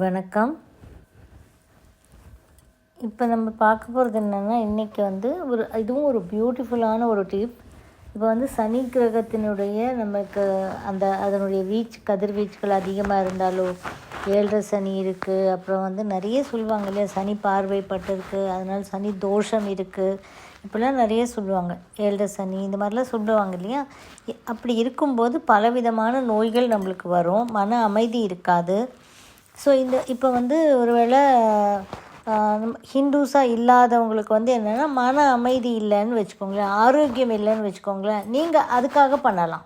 வணக்கம். இப்போ நம்ம பார்க்க போகிறது என்னென்னா இன்றைக்கி வந்து ஒரு இதுவும் ஒரு பியூட்டிஃபுல்லான ஒரு டிப் இப்போ வந்து சனி கிரகத்தினுடைய நமக்கு அந்த அதனுடைய வீச்சு கதிர்வீச்சுகள் அதிகமாக இருந்தாலோ ஏழரை சனி இருக்குது அப்புறம் வந்து நிறைய சொல்லுவாங்க இல்லையா சனி பார்வைப்பட்டிருக்கு அதனால் சனி தோஷம் இருக்குது இப்படிலாம் நிறைய சொல்லுவாங்க. ஏழரை சனி இந்த மாதிரிலாம் சொல்லுவாங்க இல்லையா? அப்படி இருக்கும்போது பலவிதமான நோய்கள் நம்மளுக்கு வரும். மன அமைதி இருக்காது. ஸோ இந்த இப்போ வந்து ஒருவேளை ஹிந்துஸாக இல்லாதவங்களுக்கு வந்து என்னென்னா மன அமைதி இல்லைன்னு வச்சுக்கோங்களேன் ஆரோக்கியம் இல்லைன்னு வச்சுக்கோங்களேன் நீங்கள் அதுக்காக பண்ணலாம்.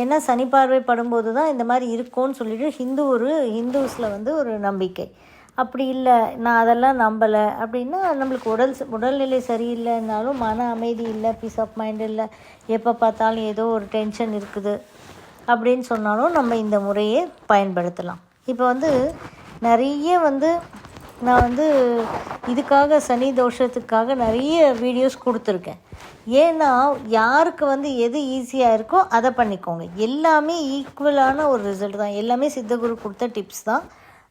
ஏன்னா சனி பார்வை படும்போது தான் இந்த மாதிரி இருக்கும்னு சொல்லிட்டு ஹிந்து ஒரு ஹிந்துஸில் வந்து ஒரு நம்பிக்கை. அப்படி இல்லை நான் அதெல்லாம் நம்பலை அப்படின்னா நம்மளுக்கு உடல் உடல்நிலை சரியில்லைன்னாலும் மன அமைதி இல்லை பீஸ் ஆஃப் மைண்ட் இல்லை எப்போ பார்த்தாலும் ஏதோ ஒரு டென்ஷன் இருக்குது அப்படின்னு சொன்னாலும் நம்ம இந்த முறையை பயன்படுத்தலாம். இப்போ வந்து நிறைய வந்து நான் வந்து இதுக்காக சனி தோஷத்துக்காக நிறைய வீடியோஸ் கொடுத்துருக்கேன். ஏன்னா யாருக்கு வந்து எது ஈஸியாக இருக்கோ அதை பண்ணிக்கோங்க. எல்லாமே ஈக்குவலான ஒரு ரிசல்ட் தான். எல்லாமே சித்தகுரு கொடுத்த டிப்ஸ் தான்.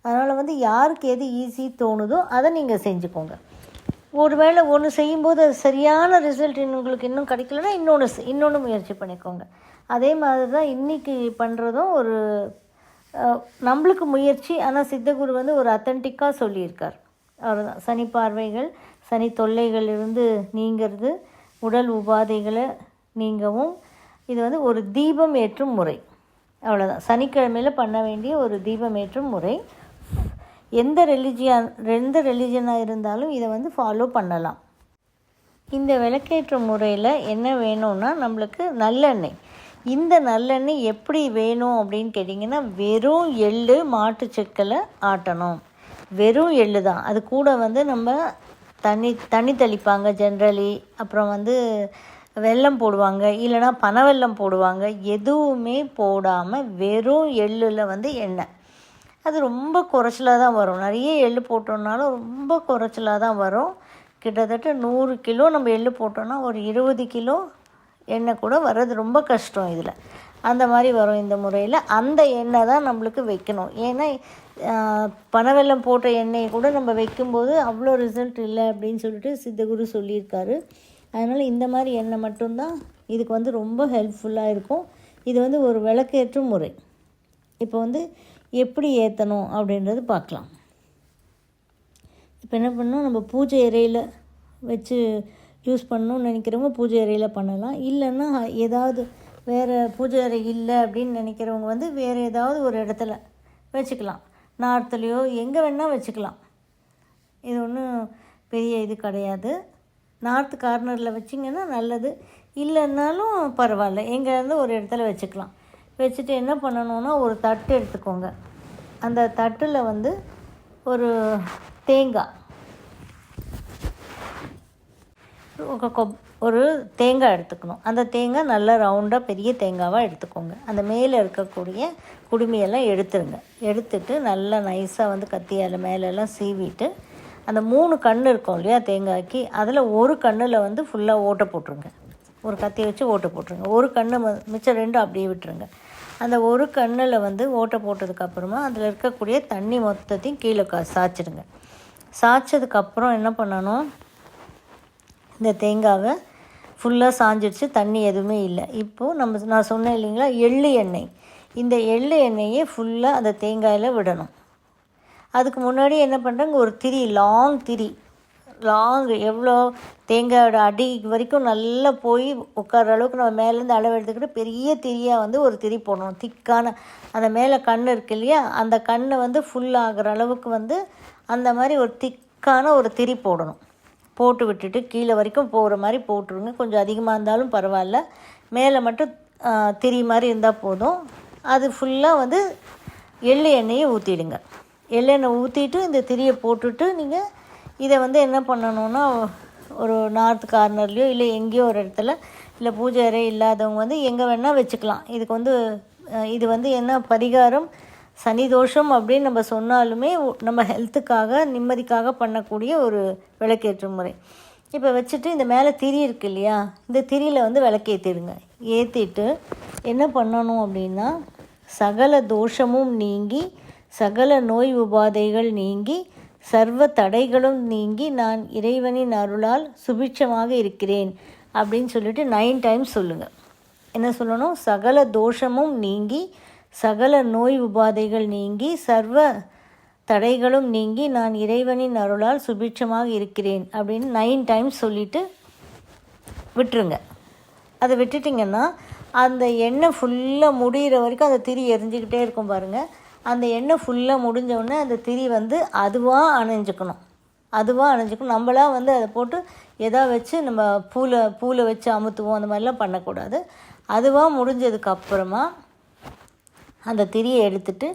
அதனால் வந்து யாருக்கு எது ஈஸி தோணுதோ அதை நீங்கள் செஞ்சுக்கோங்க. ஒருவேளை ஒன்று செய்யும்போது அது சரியான ரிசல்ட் உங்களுக்கு இன்னும் கிடைக்கலன்னா இன்னொன்று இன்னொன்று முயற்சி பண்ணிக்கோங்க. அதே மாதிரி தான் இன்றைக்கி பண்ணுறதும் ஒரு நம்மளுக்கு முயற்சி ஆனால் சித்தகுரு வந்து ஒரு அத்தன்டிக்காக சொல்லியிருக்கார். அவ்வளோதான் தான் சனி பார்வைகள் சனி தொல்லைகளிலிருந்து நீங்கிறது உடல் உபாதைகளை நீங்கவும் இது வந்து ஒரு தீபம் ஏற்றும் முறை. அவ்வளோதான் சனிக்கிழமையில் பண்ண வேண்டிய ஒரு தீபம் ஏற்றும் முறை. எந்த ரெலிஜியன் எந்த ரெலிஜனாக இருந்தாலும் இதை வந்து ஃபாலோ பண்ணலாம். இந்த விளக்கேற்ற முறையில் என்ன வேணும்னா நம்மளுக்கு நல்லெண்ணெய். இந்த நல்லெண்ணெய் எப்படி வேணும் அப்படின்னு கேட்டிங்கன்னா வெறும் எள்ளு மாட்டு செக்கலை ஆட்டணும். வெறும் எள்ளு தான். அது கூட வந்து நம்ம தண்ணி தண்ணி தெளிப்பாங்க ஜென்ரலி அப்புறம் வந்து வெல்லம் போடுவாங்க. இல்லைன்னா பனவெல்லம் போடுவாங்க. எதுவுமே போடாமல் வெறும் எள்ளில் வந்து எண்ணெய். அது ரொம்ப குறைச்சலாக தான் வரும். நிறைய எள்ளு போட்டோம்னாலும் ரொம்ப குறைச்சலாக தான் வரும். கிட்டத்தட்ட நூறு கிலோ நம்ம எள்ளு போட்டோம்னா ஒரு இருபது கிலோ எண்ணெய் கூட வர்றது ரொம்ப கஷ்டம் இதில். அந்த மாதிரி வரும் இந்த முறையில். அந்த எண்ணெய் தான் நம்மளுக்கு வைக்கணும். ஏன்னா பனவெல்லம் போட்ட எண்ணெயை கூட நம்ம வைக்கும்போது அவ்வளோ ரிசல்ட் இல்லை அப்படின்னு சொல்லிட்டு சித்தகுரு சொல்லியிருக்காரு. அதனால் இந்த மாதிரி எண்ணெய் மட்டும்தான் இதுக்கு வந்து ரொம்ப ஹெல்ப்ஃபுல்லாக இருக்கும். இது வந்து ஒரு விளக்கேற்றும் முறை. இப்போ வந்து எப்படி ஏற்றணும் அப்படின்றது பார்க்கலாம். இப்போ என்ன பண்ணணும்? நம்ம பூஜை இறையில் வச்சு யூஸ் பண்ணணும்னு நினைக்கிறவங்க பூஜை அறையில் பண்ணலாம். இல்லைன்னா ஏதாவது வேறு பூஜை அறை இல்லை அப்படின்னு நினைக்கிறவங்க வந்து வேறு ஏதாவது ஒரு இடத்துல வச்சுக்கலாம். நார்த்துலேயோ எங்கே வேணால் வச்சுக்கலாம். இது ஒன்றும் பெரிய இது கிடையாது. நார்த் கார்னரில் வச்சிங்கன்னா நல்லது. இல்லைன்னாலும் பரவாயில்ல. எங்கேருந்து ஒரு இடத்துல வச்சுக்கலாம். வச்சுட்டு என்ன பண்ணணுன்னா ஒரு தட்டு எடுத்துக்கோங்க. அந்த தட்டில் வந்து ஒரு தேங்காய் ஒரு கொப் ஒரு தேங்காய் எடுத்துக்கணும். அந்த தேங்காய் நல்லா ரவுண்டாக பெரிய தேங்காவாக எடுத்துக்கோங்க. அந்த மேலே இருக்கக்கூடிய குடுமையெல்லாம் எடுத்துருங்க. எடுத்துட்டு நல்லா நைஸாக வந்து கத்தியால் மேலெல்லாம் சீவிட்டு அந்த மூணு கண் இருக்கும் இல்லையா தேங்காய்க்கு அதில் ஒரு கண்ணில் வந்து ஃபுல்லாக ஓட்டை போட்டுருங்க. ஒரு கத்தியை வச்சு ஓட்டை போட்டுருங்க. ஒரு கண்ணு ம- மிச்சம் ரெண்டும் அப்படியே விட்டுருங்க. அந்த ஒரு கண்ணில் வந்து ஓட்டை போட்டதுக்கப்புறமா அதில் இருக்கக்கூடிய தண்ணி மொத்தத்தையும் கீழே கா சாய்ச்சிடுங்க. சாய்ச்சதுக்கப்புறம் என்ன பண்ணணும்? இந்த தேங்காவை ஃபுல்லாக சாஞ்சிடுச்சு தண்ணி எதுவுமே இல்லை. இப்போது நம்ம நான் சொன்னேன் இல்லைங்களா எள்ளு எண்ணெய். இந்த எள்ளு எண்ணெயை ஃபுல்லாக அந்த தேங்காயில் விடணும். அதுக்கு முன்னாடி என்ன பண்ணுறாங்க ஒரு திரி லாங் திரி. லாங் எவ்வளோ தேங்காயோட அடி வரைக்கும் நல்லா போய் உட்கார அளவுக்கு நம்ம மேலேருந்து அளவு எடுத்துக்கிட்டு பெரிய திரியாக வந்து ஒரு திரி போடணும். திக்கான அந்த மேலே கண் இருக்கு இல்லையா அந்த கண்ணை வந்து ஃபுல்லாகிற அளவுக்கு வந்து அந்த மாதிரி ஒரு திக்கான ஒரு திரி போடணும். போட்டு விட்டுட்டு கீழே வரைக்கும் போகிற மாதிரி போட்டுருங்க. கொஞ்சம் அதிகமாக இருந்தாலும் பரவாயில்ல. மேலே மட்டும் திரிய திரி மாதிரி இருந்தால் போதும். அது ஃபுல்லாக வந்து எள்ளு எண்ணெயை ஊற்றிடுங்க எள்ளெண்ணெய் ஊற்றிட்டு இந்த திரியை போட்டுட்டு நீங்கள் இதை வந்து என்ன பண்ணணும்னா ஒரு நார்த் கார்னர்லேயோ இல்லை எங்கேயோ ஒரு இடத்துல இல்லை பூஜை அறை இல்லாதவங்க வந்து எங்கே வேணால் வச்சுக்கலாம். இதுக்கு வந்து இது வந்து என்ன பரிகாரம்? சனி தோஷம் அப்படின்னு நம்ம சொன்னாலுமே நம்ம ஹெல்த்துக்காக நிம்மதிக்காக பண்ணக்கூடிய ஒரு விளக்கேற்றும் முறை. இப்போ வச்சுட்டு இந்த மேலே திரி இருக்கு இல்லையா? இந்த திரியில் வந்து விளக்கேற்றிடுங்க ஏற்றிட்டு என்ன பண்ணணும் அப்படின்னா சகல தோஷமும் நீங்கி சகல நோய் உபாதைகள் நீங்கி சர்வ தடைகளும் நீங்கி நான் இறைவனின் அருளால் சுபிட்சமாக இருக்கிறேன் அப்படின்னு சொல்லிட்டு நைன் டைம்ஸ் சொல்லுங்கள் என்ன சொல்லணும்? சகல தோஷமும் நீங்கி சகல நோய் உபாதைகள் நீங்கி சர்வ தடைகளும் நீங்கி நான் இறைவனின் அருளால் சுபிட்சமாக இருக்கிறேன் அப்படின்னு நைன் டைம்ஸ் சொல்லிவிட்டு விட்டுருங்க. அதை விட்டுட்டிங்கன்னா அந்த எண்ணெய் ஃபுல்லாக முடிகிற வரைக்கும் அந்த திரி எரிஞ்சிக்கிட்டே இருக்கும் பாருங்கள் அந்த எண்ணெய் ஃபுல்லாக முடிஞ்சவுடனே அந்த திரி வந்து அதுவாக அணைஞ்சிக்கணும். அதுவாக அணைஞ்சிக்கணும். நம்மளா வந்து அதை போட்டு எதா வச்சு நம்ம பூவில் பூவில் வச்சு அமுத்துவோம் அந்த மாதிரிலாம் பண்ணக்கூடாது. அதுவாக முடிஞ்சதுக்கப்புறமா அந்த திரியை எடுத்துட்டு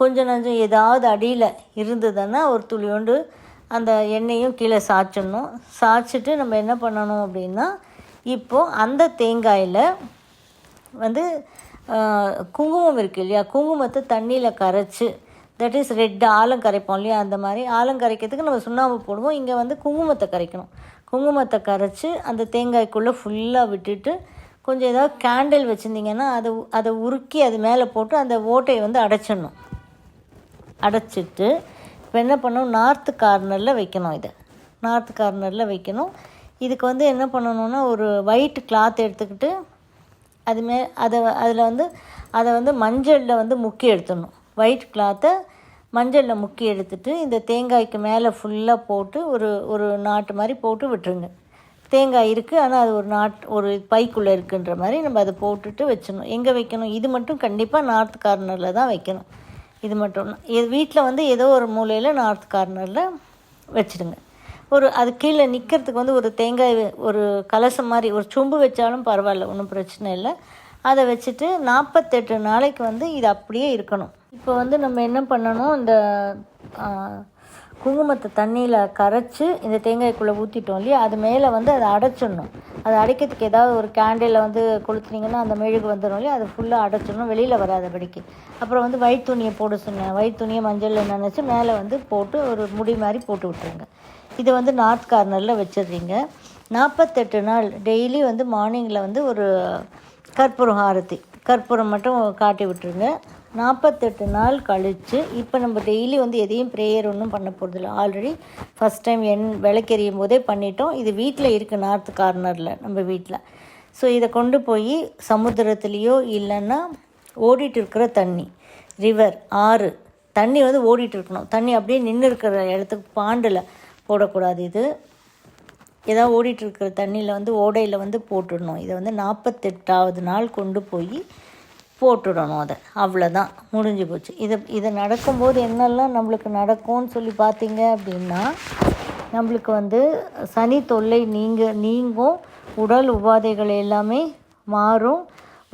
கொஞ்சம் நஞ்சம் ஏதாவது அடியில் இருந்ததுன்னா ஒரு துளியோண்டு அந்த எண்ணெயும் கீழே சாய்ச்சிடணும். சாய்ச்சிட்டு நம்ம என்ன பண்ணணும் அப்படின்னா இப்போது அந்த தேங்காயில் வந்து குங்குமம் இருக்குது இல்லையா? குங்குமத்தை தண்ணியில் கரைச்சி தட் இஸ் ரெட் ஆலம் கரைப்போம் இல்லையா? அந்த மாதிரி ஆலம் கரைக்கிறதுக்கு நம்ம சுண்ணாம்பு போடுவோம். இங்கே வந்து குங்குமத்தை கரைக்கணும். குங்குமத்தை கரைச்சி அந்த தேங்காய்க்குள்ளே ஃபுல்லாக விட்டுட்டு கொஞ்சம் ஏதாவது கேண்டில் வச்சுருந்தீங்கன்னா அதை அதை உருக்கி அது மேலே போட்டு அந்த ஓட்டையை வந்து அடைச்சிடணும். அடைச்சிட்டு இப்போ என்ன பண்ணணும்? நார்த்து கார்னரில் வைக்கணும் இதை. நார்த்து கார்னரில் வைக்கணும். இதுக்கு வந்து என்ன பண்ணணும்னா ஒரு ஒயிட் கிளாத் எடுத்துக்கிட்டு அது மே அதை அதில் வந்து அதை வந்து மஞ்சளில் வந்து முக்கி எடுத்துடணும். ஒயிட் கிளாத்தை மஞ்சளில் முக்கி எடுத்துட்டு இந்த தேங்காய்க்கு மேலே ஃபுல்லாக போட்டு ஒரு ஒரு நாட்டு மாதிரி போட்டு விட்டுருங்க. தேங்காய் இருக்குது ஆனால் அது ஒரு நாட் ஒரு பைக்குள்ளே இருக்குன்ற மாதிரி நம்ம அதை போட்டுட்டு வச்சிடணும். எங்கே வைக்கணும்? இது மட்டும் கண்டிப்பாக நார்த் கார்னரில் தான் வைக்கணும். இது மட்டும். இது வீட்டில் வந்து ஏதோ ஒரு மூலையில் நார்த் கார்னரில் வச்சிடுங்க. ஒரு அது கீழே நிற்கிறதுக்கு வந்து ஒரு தேங்காய் ஒரு கலசம் மாதிரி ஒரு சொம்பு வச்சாலும் பரவாயில்ல ஒன்றும் பிரச்சனை இல்லை. அதை வச்சுட்டு நாற்பத்தெட்டு நாளைக்கு வந்து இது அப்படியே இருக்கணும். இப்போ வந்து நம்ம என்ன பண்ணணும்? இந்த குங்குமத்தை தண்ணியில் கரைச்சி இந்த தேங்காய்க்குள்ளே ஊற்றிட்டோம் இல்லையா? அது மேலே வந்து அதை அடைச்சிடணும். அதை அடைக்கிறதுக்கு ஏதாவது ஒரு கேண்டிலில் வந்து கொளுத்துனீங்கன்னா அந்த மெழுகு வந்துடும் இல்லையா? அதை ஃபுல்லாக அடைச்சிடணும். வெளியில் வராதபடிக்கு. அப்புறம் வந்து வயிற்று துணியை போட சொன்னேன். வயிற்று துணியை மஞ்சளில் நினச்சி மேலே வந்து போட்டு ஒரு முடி மாதிரி போட்டு விட்டுருங்க. இதை வந்து நார்த் கார்னரில் வச்சிடுறீங்க. நாற்பத்தெட்டு நாள் டெய்லி வந்து மார்னிங்கில் வந்து ஒரு கற்பூரம் ஆரத்தி. கற்பூரம் மட்டும் காட்டி விட்டுருங்க. நாற்பத்தெட்டு நாள் கழித்து இப்போ நம்ம டெய்லி வந்து எதையும் ப்ரேயர் ஒன்றும் பண்ண போகிறதில்ல ஆல்ரெடி ஃபஸ்ட் டைம் என் விளக்கெறியும் போதே பண்ணிட்டோம். இது வீட்டில் இருக்குது நார்த் கார்னரில் நம்ம வீட்டில் ஸோ இதை கொண்டு போய் சமுத்திரத்துலேயோ இல்லைன்னா ஓடிட்டு இருக்கிற தண்ணி ரிவர் ஆறு தண்ணி வந்து ஓடிட்டு இருக்கணும். தண்ணி அப்படியே நின்று இருக்கிற இடத்துக்கு பாண்டில் போடக்கூடாது இது. ஏதாவது ஓடிட்டு இருக்கிற தண்ணியில் வந்து ஓடையில் வந்து போட்டுடணும். இதை வந்து நாற்பத்தெட்டாவது நாள் கொண்டு போய் போட்டுடணும் அதை. அவ்வளோதான் முடிஞ்சு போச்சு. இதை இதை நடக்கும்போது என்னெல்லாம் நம்மளுக்கு நடக்கும்னு சொல்லி பார்த்தீங்க அப்படின்னா நம்மளுக்கு வந்து சனி தொல்லை நீங்க நீங்கும். உடல் உபாதைகள் எல்லாமே மாறும்.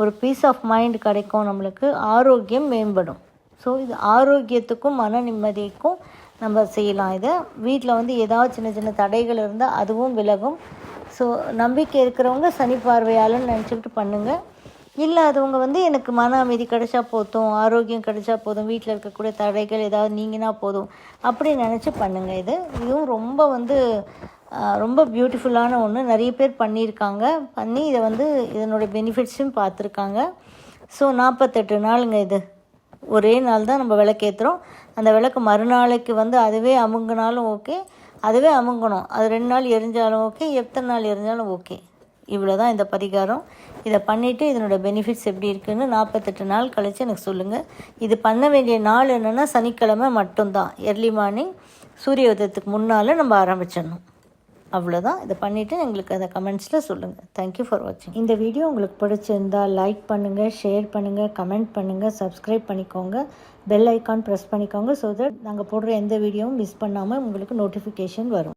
ஒரு பீஸ் ஆஃப் மைண்ட் கிடைக்கும் நம்மளுக்கு. ஆரோக்கியம் மேம்படும். ஸோ இது ஆரோக்கியத்துக்கும் மன நிம்மதிக்கும் நம்ம செய்யலாம் இதை. வீட்டில் வந்து ஏதாவது சின்ன சின்ன தடைகள் இருந்தால் அதுவும் விலகும். ஸோ நம்பிக்கை இருக்கிறவங்க சனி பார்வையாளன்னு நினச்சிக்கிட்டு பண்ணுங்கள் இல்லை அதுவங்க வந்து எனக்கு மன அமைதி கிடைச்சா போதும் ஆரோக்கியம் கிடைச்சா போதும் வீட்டில் இருக்கக்கூடிய தடைகள் ஏதாவது நீங்கினா போதும் அப்படி நினச்சி பண்ணுங்கள் இது இதுவும் ரொம்ப வந்து ரொம்ப பியூட்டிஃபுல்லான ஒன்று நிறைய பேர் பண்ணியிருக்காங்க. பண்ணி இதை வந்து இதனுடைய பெனிஃபிட்ஸும் பார்த்துருக்காங்க. ஸோ நாற்பத்தெட்டு நாளுங்க இது. ஒரே நாள் தான் நம்ம விளக்கேற்றுறோம் அந்த விளக்கு மறுநாளைக்கு வந்து அதுவே அமுங்கினாலும் ஓகே அதுவே அமுங்கணும். அது ரெண்டு நாள் எரிஞ்சாலும் ஓகே எத்தனை நாள் எரிஞ்சாலும் ஓகே இவ்வளோ தான் இந்த பரிகாரம். இதை பண்ணிவிட்டு இதனோட பெனிஃபிட்ஸ் எப்படி இருக்குதுன்னு நாற்பத்தெட்டு நாள் கழித்து எனக்கு சொல்லுங்கள் இது பண்ண வேண்டிய நாள் என்னென்னா சனிக்கிழமை மட்டும்தான். எர்லி மார்னிங் சூரிய உதயத்துக்கு முன்னால் நம்ம ஆரம்பிச்சிடணும். அவ்வளோதான் இதை பண்ணிவிட்டு எங்களுக்கு அதை கமெண்ட்ஸில் சொல்லுங்கள் தேங்க்யூ ஃபார் வாட்சிங் இந்த வீடியோ உங்களுக்கு பிடிச்சிருந்தா லைக் பண்ணுங்கள் ஷேர் பண்ணுங்கள் கமெண்ட் பண்ணுங்கள் சப்ஸ்கிரைப் பண்ணிக்கோங்க. பெல் ஐக்கான் ப்ரெஸ் பண்ணிக்கோங்க ஸோ தட் நாங்கள் போடுற எந்த வீடியோவும் மிஸ் பண்ணாமல் உங்களுக்கு நோட்டிஃபிகேஷன் வரும்.